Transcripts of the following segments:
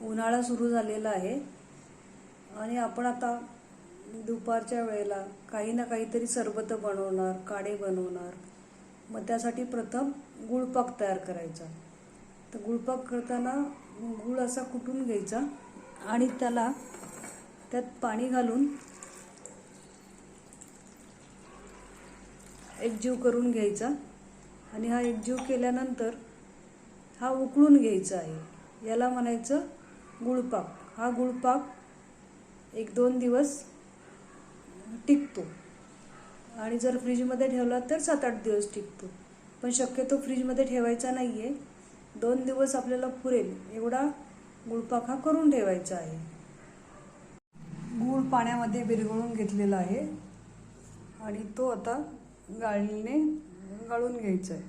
उन्हाळा सुरू झालेला आहे. आणि आपण आता दुपारच्या वेळेला काही ना काहीतरी सरबत बनवणार काढे बनवणार. मग त्यासाठी प्रथम गुळपाक तयार करायचा. तर गुळपाक करताना गुळ असा कुटून घ्यायचा आणि त्याला त्यात पाणी घालून एकजीव करून घ्यायचा. आणि हा एकजीव केल्यानंतर हा उकळून घ्यायचा आहे. याला म्हणायचं गुळपाक. हा गुळपाक एक दोन दिवस टिकतो. आणि जर फ्रीजमध्ये ठेवला तर सात आठ दिवस टिकतो. पण शक्यतो फ्रीजमध्ये ठेवायचा नाही आहे दोन दिवस आपल्याला पुरेल एवढा गुळपाक हा करून ठेवायचा आहे. गूळ पाण्यामध्ये विरघळून घेतलेला आहे. आणि तो आता गाळणीने गाळून घ्यायचा आहे.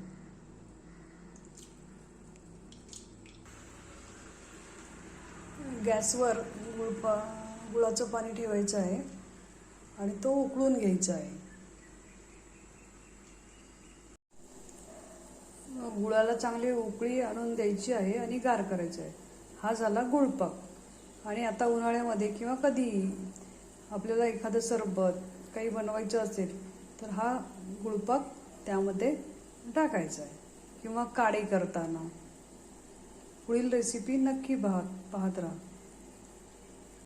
गॅसवर गुळपा गुळाचं पाणी ठेवायचं आहे आणि तो उकळून घ्यायचा आहे. गुळाला चांगली उकळी आणून द्यायची आहे आणि गार करायचं आहे. हा झाला गुळपाक आणि आता उन्हाळ्यामध्ये किंवा कधीही आपल्याला एखादं सरबत काही बनवायचं असेल तर हा गुळपाक त्यामध्ये टाकायचा आहे. किंवा काडे करताना. पुढील रेसिपी नक्की पाहत राहा.